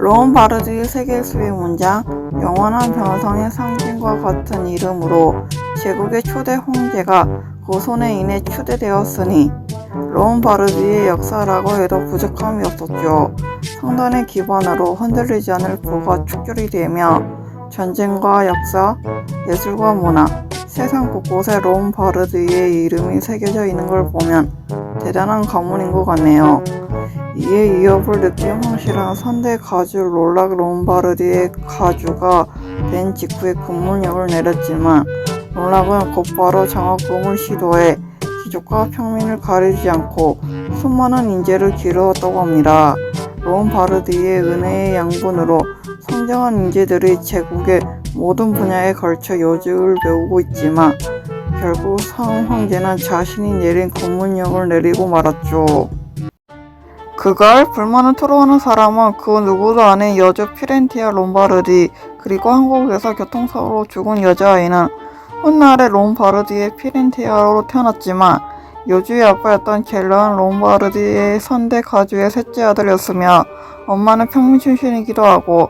로운 바르드의 세계 수의 문장 영원한 변성의 상징과 같은 이름으로 제국의 초대 황제가 그 손에 인해 추대되었으니 로운 바르드의 역사라고 해도 부족함이 없었죠. 성단의 기반으로 흔들리지 않을 부가 축결이 되며 전쟁과 역사, 예술과 문화, 세상 곳곳에 로운 바르드의 이름이 새겨져 있는 걸 보면 대단한 가문인 것 같네요. 이에 위협을 느낀 황실은 선대 가주 롤락 롬바르디의 가주가 된 직후에 군문력을 내렸지만 롤락은 곧바로 장학금을 시도해 귀족과 평민을 가리지 않고 수많은 인재를 기르었다고 합니다. 롬바르디의 은혜의 양분으로 성장한 인재들이 제국의 모든 분야에 걸쳐 요직을 배우고 있지만 결국 상 황제는 자신이 내린 군문력을 내리고 말았죠. 그걸 불만을 토로하는 사람은 그 누구도 아닌 여주 피렌티아 롬바르디 그리고 한국에서 교통사고로 죽은 여자아이는 훗날에 롬바르디의 피렌티아로 태어났지만 여주의 아빠였던 갤런 롬바르디의 선대 가주의 셋째 아들이었으며 엄마는 평민 출신이기도 하고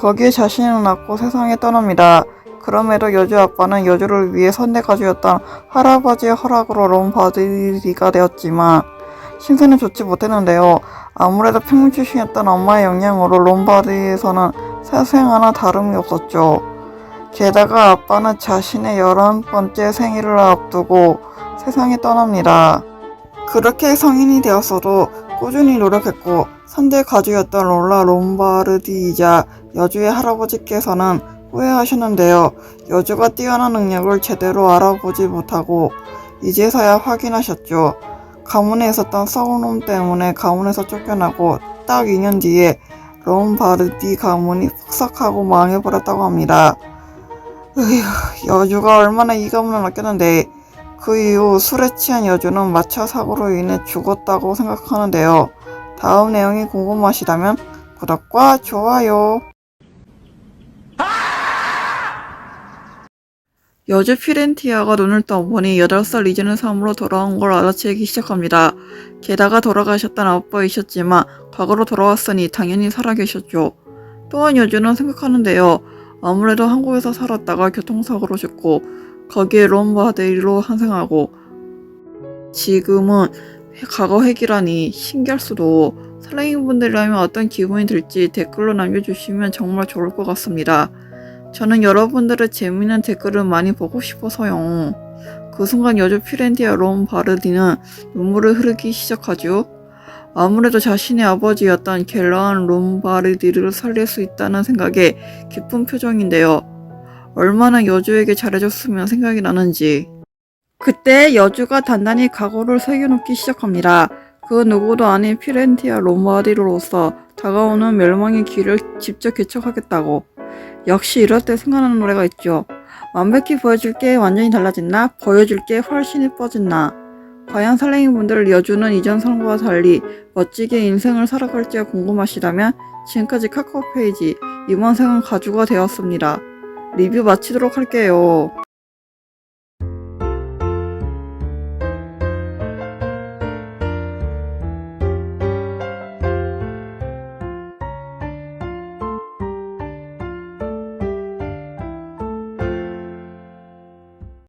거기에 자신을 낳고 세상에 떠납니다. 그럼에도 여주 아빠는 여주를 위해 선대 가주였던 할아버지의 허락으로 롬바르디가 되었지만 신세는 좋지 못했는데요. 아무래도 평민 출신이었던 엄마의 영향으로 롬바르디에서는 세상 하나 다름이 없었죠. 게다가 아빠는 자신의 열한 번째 생일을 앞두고 세상에 떠납니다. 그렇게 성인이 되었어도 꾸준히 노력했고 선대 가주였던 롤라 롬바르디이자 여주의 할아버지께서는 후회하셨는데요. 여주가 뛰어난 능력을 제대로 알아보지 못하고 이제서야 확인하셨죠. 가문에 있었던 썩은 때문에 가문에서 쫓겨나고 딱 2년 뒤에 롬바르디 가문이 폭삭하고 망해버렸다고 합니다. 으휴, 여주가 얼마나 이 가문을 아꼈는데 그 이후 술에 취한 여주는 마차 사고로 인해 죽었다고 생각하는데요. 다음 내용이 궁금하시다면 구독과 좋아요. 여주 피렌티아가 눈을 떠보니 8살 이전의 삶으로 돌아온 걸 알아채기 시작합니다. 게다가 돌아가셨던 아빠이셨지만 과거로 돌아왔으니 당연히 살아계셨죠. 또한 여주는 생각하는데요. 아무래도 한국에서 살았다가 교통사고로 죽고 거기에 롬바데이로 환생하고 지금은 과거 회기라니 신기할 수도 설레이분들이라면 어떤 기분이 들지 댓글로 남겨주시면 정말 좋을 것 같습니다. 저는 여러분들의 재미있는 댓글을 많이 보고 싶어서요. 그 순간 여주 피렌티아 롬 바르디는 눈물을 흐르기 시작하죠. 아무래도 자신의 아버지였던 갤런 롬바르디를 살릴 수 있다는 생각에 기쁜 표정인데요. 얼마나 여주에게 잘해줬으면 생각이 나는지. 그때 여주가 단단히 각오를 새겨놓기 시작합니다. 그 누구도 아닌 피렌티아 롬바르디로서 다가오는 멸망의 길을 직접 개척하겠다고. 역시 이럴 때 생각나는 노래가 있죠. 완벽히 보여줄 게 완전히 달라진 나, 보여줄 게 훨씬 예뻐진 나. 과연 설레이분들 여주는 이전 삶과 달리 멋지게 인생을 살아갈지가 궁금하시다면 지금까지 카카오 페이지 이번 생은 가주가 되었습니다. 리뷰 마치도록 할게요.